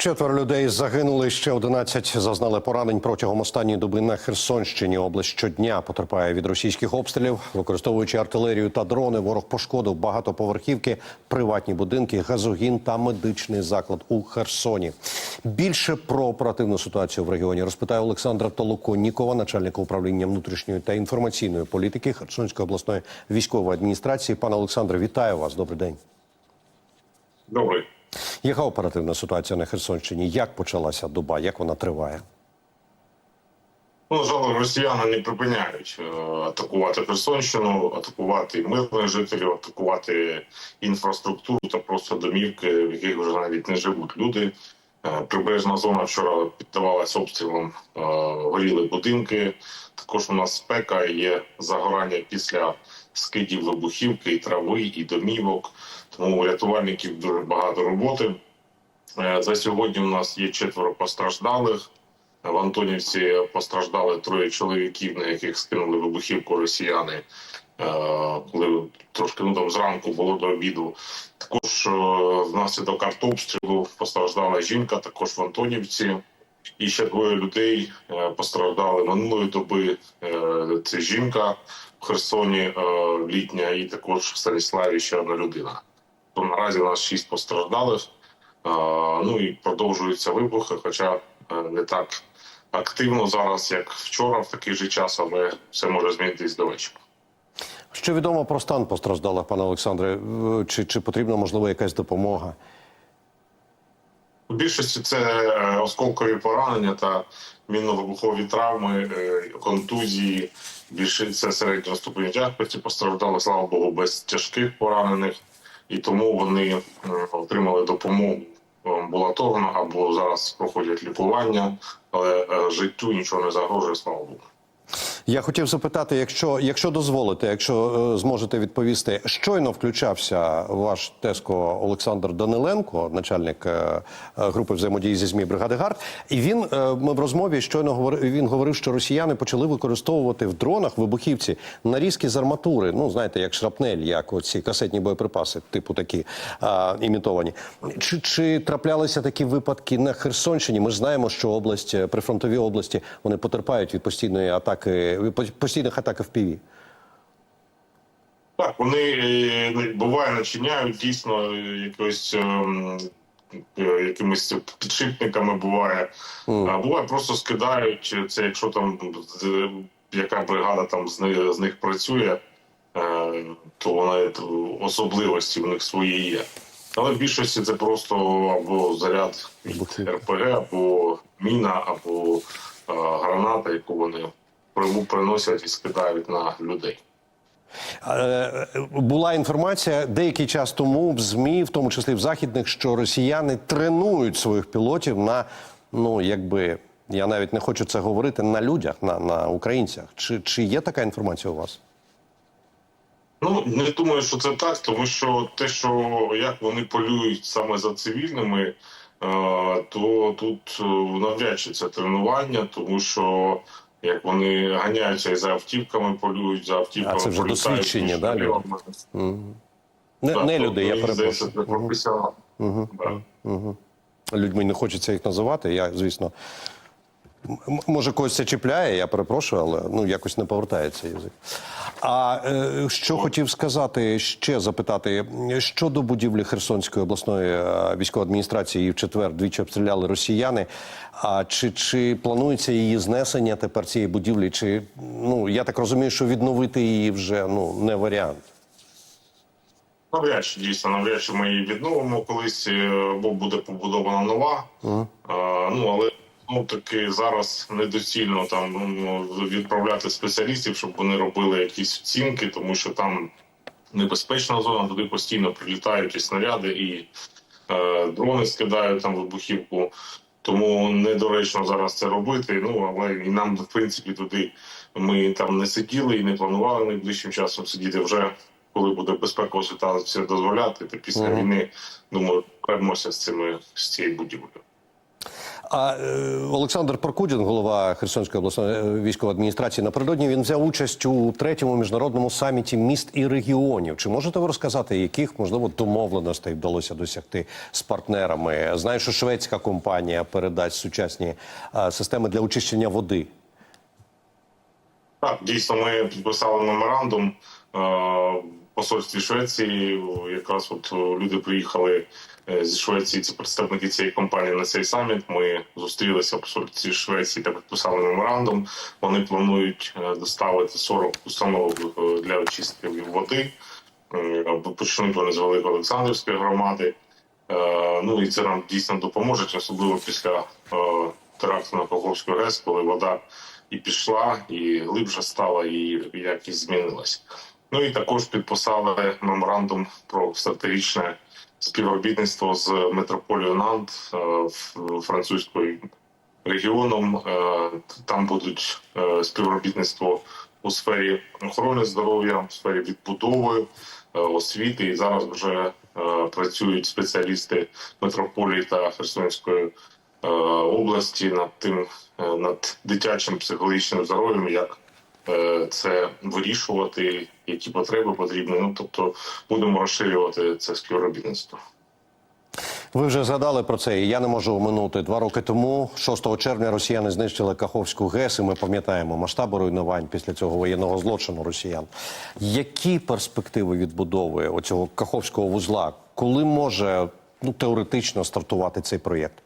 Четверо людей загинули. Ще 11 зазнали поранень протягом останньої доби на Херсонщині. Область щодня потерпає від російських обстрілів, використовуючи артилерію та дрони. Ворог пошкодив багатоповерхівки, приватні будинки, газогін та медичний заклад у Херсоні. Більше про оперативну ситуацію в регіоні розпитає Олександра Толоконнікова, начальника управління внутрішньої та інформаційної політики Херсонської обласної військової адміністрації. Пане Олександре, вітаю вас. Добрий день. Добрий. Яка оперативна ситуація на Херсонщині? Як почалася доба? Як вона триває? Ну, жаль, росіяни не припиняють е, атакувати Херсонщину, атакувати мирних жителів, атакувати інфраструктуру та просто домівки, в яких вже навіть не живуть люди. Е, Прибережна зона вчора піддавалася обстрілам, е, горіли будинки. Також у нас спека є загорання після скидів вибухівки, і трави, і домівок. Тому у рятувальників дуже багато роботи. Е, За сьогодні у нас є четверо постраждалих. В Антонівці постраждали троє чоловіків, на яких скинули вибухівку росіяни. Коли трошки ну там зранку було до обіду. Також е, внаслідок артобстрілу постраждала жінка, також в Антонівці. І ще двоє людей е, постраждали минулої доби. Е, Це жінка в Херсоні е, літня, і також в Станіславі ще одна людина. То наразі у нас шість постраждалих. Ну і продовжуються вибухи, хоча не так активно зараз, як вчора, в такий же час, але все може змінитись до вечора. Що відомо про стан постраждалих, пане Олександре? Е, Чи, чи потрібна можливо якась допомога? У більшості це е, осколкові поранення та мінно-вибухові травми, е, контузії. Більше це середнього ступеня тяжкості постраждали, слава Богу, без тяжких поранених, і тому вони отримали допомогу амбулаторно або зараз проходять лікування, але життю нічого не загрожує, слава Богу. Я хотів запитати, якщо, якщо дозволите, якщо е, зможете відповісти, щойно включався ваш теско Олександр Даниленко, начальник е, е, групи взаємодії зі ЗМІ бригади ГАРД, і він е, ми в розмові щойно говорив, він говорив, що росіяни почали використовувати в дронах вибухівці нарізки з арматури. Ну знаєте, як шрапнель, як оці касетні боєприпаси, типу такі е, імітовані. Чи, чи траплялися такі випадки на Херсонщині? Ми ж знаємо, що область е, прифронтові області вони потерпають від постійної атаки постійних атак в піві. Так, вони е, ну, буває начиняють дійсно е, якось ем, е, якимись підшипниками буває. А буває просто скидають це, якщо там яка бригада там з них, з них працює, то вона особливості в них свої є. Але в більшості це просто або заряд від РПГ, або міна, або граната, яку вони приносять і скидають на людей. Е, Була інформація деякий час тому в ЗМІ, в тому числі в західних, що росіяни тренують своїх пілотів на ну якби я навіть не хочу це говорити на людях, на, на українцях. Чи, чи є така інформація у вас? Ну не думаю, що це так, тому що те, що як вони полюють саме за цивільними, е, то тут е, навряд чи це тренування, тому що як вони ганяються і за автівками, полюють за автівками. А це вже досвідчені, да, люди? Не, Так, не тобто, люди, я перепрошую. це професіонал. Да. Людьми не хочеться їх називати. Я, звісно, може когось це чіпляє, я перепрошую, але ну якось не повертається язик. А е, що хотів сказати ще запитати щодо будівлі Херсонської обласної е, військової адміністрації її в четвер двічі обстріляли росіяни. А чи, чи планується її знесення тепер цієї будівлі? Чи ну я так розумію, що відновити її вже ну не варіант? Навряд чи дійсно, навряд чи ми її відновимо колись, е, бо буде побудована нова. А, ну але ну таки зараз недоцільно там ну, відправляти спеціалістів, щоб вони робили якісь оцінки, тому що там небезпечна зона, туди постійно прилітають і снаряди, і е, дрони скидають там вибухівку. Тому недоречно зараз це робити. Ну але і нам, в принципі, туди ми там не сиділи і не планували найближчим часом сидіти вже. Коли буде безпекова ситуація дозволяти, то після Мгм. війни думаю, перемося з цими з цією будівлею. А е, Олександр Прокудін, голова Херсонської обласної е, військової адміністрації, напередодні він взяв участь у третьому міжнародному саміті міст і регіонів. Чи можете ви розказати, яких можливо домовленостей вдалося досягти з партнерами? Знаю, що шведська компанія передасть сучасні е, системи для очищення води. Так, дійсно, ми підписали меморандум посольстві Швеції. Якраз от люди приїхали е, зі Швеції, це представники цієї компанії на цей саміт. Ми зустрілися в посольстві Швеції та підписали меморандум. Вони планують е, доставити 40 установок е, для очистки води. Почнуть вони з Великої Олександрівської громади. Ну і це нам дійсно допоможе, особливо після теракту на Каховську ГЕС, коли вода і пішла, і глибше стала, і якість змінилась. Ну і також підписали меморандум про стратегічне співробітництво з метрополією Нант е, французькою регіоном. Е, Там будуть е, співробітництво у сфері охорони здоров'я, у сфері відбудови, освіти. І зараз вже працюють спеціалісти метрополії та Херсонської області над тим, над дитячим психологічним здоров'ям, як це вирішувати, які потреби потрібні. Ну тобто будемо розширювати це співробітництво. Ви вже згадали про це, і я не можу оминути. Два роки тому, 6 червня, росіяни знищили Каховську ГЕС, і ми пам'ятаємо масштаби руйнувань після цього воєнного злочину росіян. Які перспективи відбудови оцього Каховського вузла? Коли може ну теоретично стартувати цей проєкт?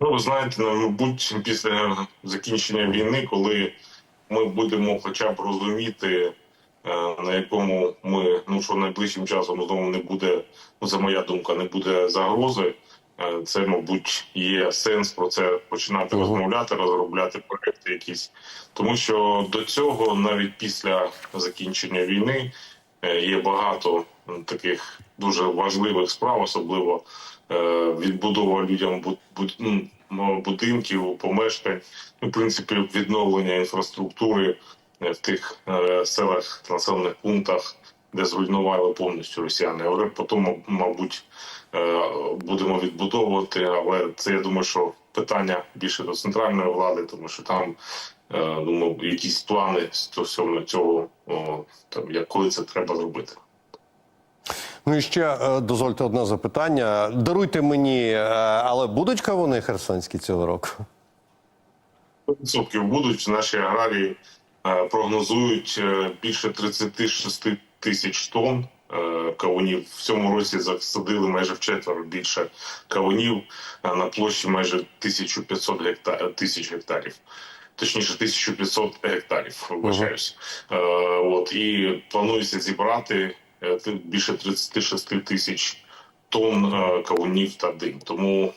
Ну, ви знаєте, ну, мабуть, після закінчення війни, коли ми будемо хоча б розуміти, е, на якому ми ну що найближчим часом знову не буде, ну це моя думка, не буде загрози. е, Це, мабуть, є сенс про це починати Мгм. розмовляти, розробляти проекти якісь, тому що до цього, навіть після закінчення війни, е, є багато таких дуже важливих справ, особливо відбудова людям ну, будинків, помешкань, ну, в принципі, відновлення інфраструктури е, в тих е, селах, населених пунктах, де зруйнували повністю росіяни. Але потім, мабуть, е, будемо відбудовувати. Але це я думаю, що питання більше до центральної влади, тому що там. е, Думаю, якісь плани стосовно цього, там як коли це треба зробити. Ну і ще е, дозвольте одне запитання. Даруйте мені, е, але будуть кавуни херсонські цього року? відсотків будуть. Наші аграрії е, прогнозують більше 36 тисяч тонн кавунів. В цьому році засадили майже вчетверо більше кавунів на площі майже 1500 гектар, тисяч гектарів. Точніше, 1500 гектарів, вибачаюсь. Е, от і планується зібрати ти- більше 36 тисяч тонн е, кавунів та дим. Тому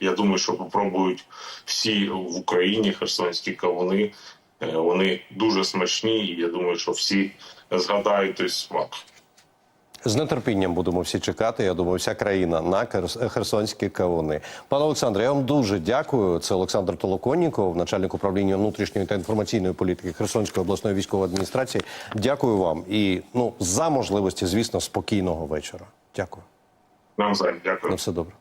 я думаю, що попробують всі в Україні херсонські кавуни. Е, Вони дуже смачні, і я думаю, що всі згадають той смак. З нетерпінням будемо всі чекати. Я думаю, вся країна на херсонські кавуни. Пане Олександре, я вам дуже дякую. Це Олександр Толоконніков, начальник управління внутрішньої та інформаційної політики Херсонської обласної військової адміністрації. Дякую вам і ну за можливості, звісно, спокійного вечора. Дякую. Нам дякую. На все добре.